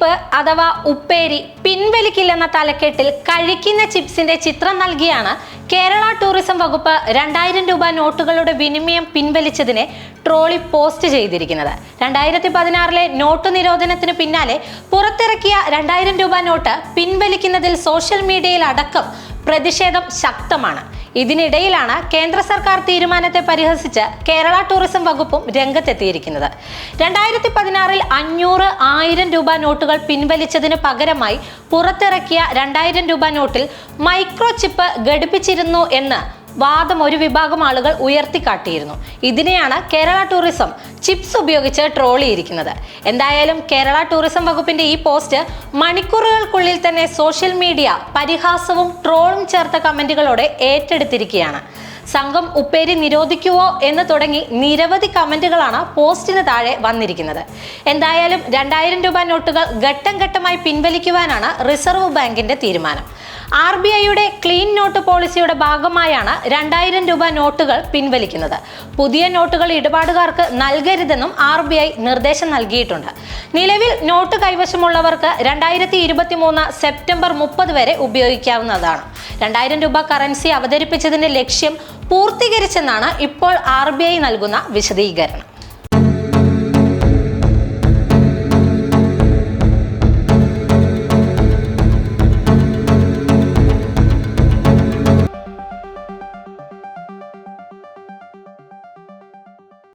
Chip അഥവാ ഉപ്പേരി പിൻവലിക്കില്ലെന്ന തലക്കെട്ടിൽ കഴിക്കുന്ന ചിപ്സിന്റെ ചിത്രം നൽകിയാണ് കേരള ടൂറിസം വകുപ്പ് രണ്ടായിരം രൂപ നോട്ടുകളുടെ വിനിമയം പിൻവലിച്ചതിനെ ട്രോളി പോസ്റ്റ് ചെയ്തിരിക്കുന്നത്. രണ്ടായിരത്തി പതിനാറിലെ നോട്ട് നിരോധനത്തിന് പിന്നാലെ പുറത്തിറക്കിയ രണ്ടായിരം രൂപ നോട്ട് പിൻവലിക്കുന്നതിൽ സോഷ്യൽ മീഡിയയിൽ അടക്കം പ്രതിഷേധം ശക്തമാണ്. ഇതിനിടയിലാണ് കേന്ദ്ര സർക്കാർ തീരുമാനത്തെ പരിഹസിച്ച് കേരള ടൂറിസം വകുപ്പും രംഗത്തെത്തിയിരിക്കുന്നത്. രണ്ടായിരത്തി പതിനാറിൽ അഞ്ഞൂറ് ആയിരം രൂപ നോട്ടുകൾ പിൻവലിച്ചതിന് പകരമായി പുറത്തിറക്കിയ രണ്ടായിരം രൂപ നോട്ടിൽ മൈക്രോ ചിപ്പ് ഘടിപ്പിച്ചിരുന്നു എന്ന് വാദം ഒരു വിഭാഗം ആളുകൾ ഉയർത്തിക്കാട്ടിയിരുന്നു. ഇതിനെയാണ് കേരള ടൂറിസം ചിപ്സ് ഉപയോഗിച്ച് ട്രോളിയിരിക്കുന്നത്. എന്തായാലും കേരള ടൂറിസം വകുപ്പിന്റെ ഈ പോസ്റ്റ് മണിക്കൂറുകൾക്കുള്ളിൽ തന്നെ സോഷ്യൽ മീഡിയ പരിഹാസവും ട്രോളും ചേർത്ത കമന്റുകളോടെ ഏറ്റെടുത്തിരിക്കുകയാണ്. സംഘം ഉപ്പേരി നിരോധിക്കുവോ എന്ന് തുടങ്ങി നിരവധി കമന്റുകളാണ് പോസ്റ്റിന് താഴെ വന്നിരിക്കുന്നത്. എന്തായാലും രണ്ടായിരം രൂപ നോട്ടുകൾ ഘട്ടം ഘട്ടമായി പിൻവലിക്കുവാനാണ് റിസർവ് ബാങ്കിന്റെ തീരുമാനം. ആർ ബി ഐയുടെ ക്ലീൻ നോട്ട് പോളിസിയുടെ ഭാഗമായാണ് രണ്ടായിരം രൂപ നോട്ടുകൾ പിൻവലിക്കുന്നത്. പുതിയ നോട്ടുകൾ ഇടപാടുകാർക്ക് നൽകരുതെന്നും ആർ ബി ഐ നിർദ്ദേശം നൽകിയിട്ടുണ്ട്. നിലവിൽ നോട്ട് കൈവശമുള്ളവർക്ക് രണ്ടായിരത്തി ഇരുപത്തി മൂന്ന് സെപ്റ്റംബർ മുപ്പത് വരെ ഉപയോഗിക്കാവുന്നതാണ്. രണ്ടായിരം രൂപ കറൻസി അവതരിപ്പിച്ചതിന്റെ ലക്ഷ്യം പൂർത്തീകരിച്ചെന്നാണ് ഇപ്പോൾ ആർ ബി ഐ നൽകുന്ന വിശദീകരണം.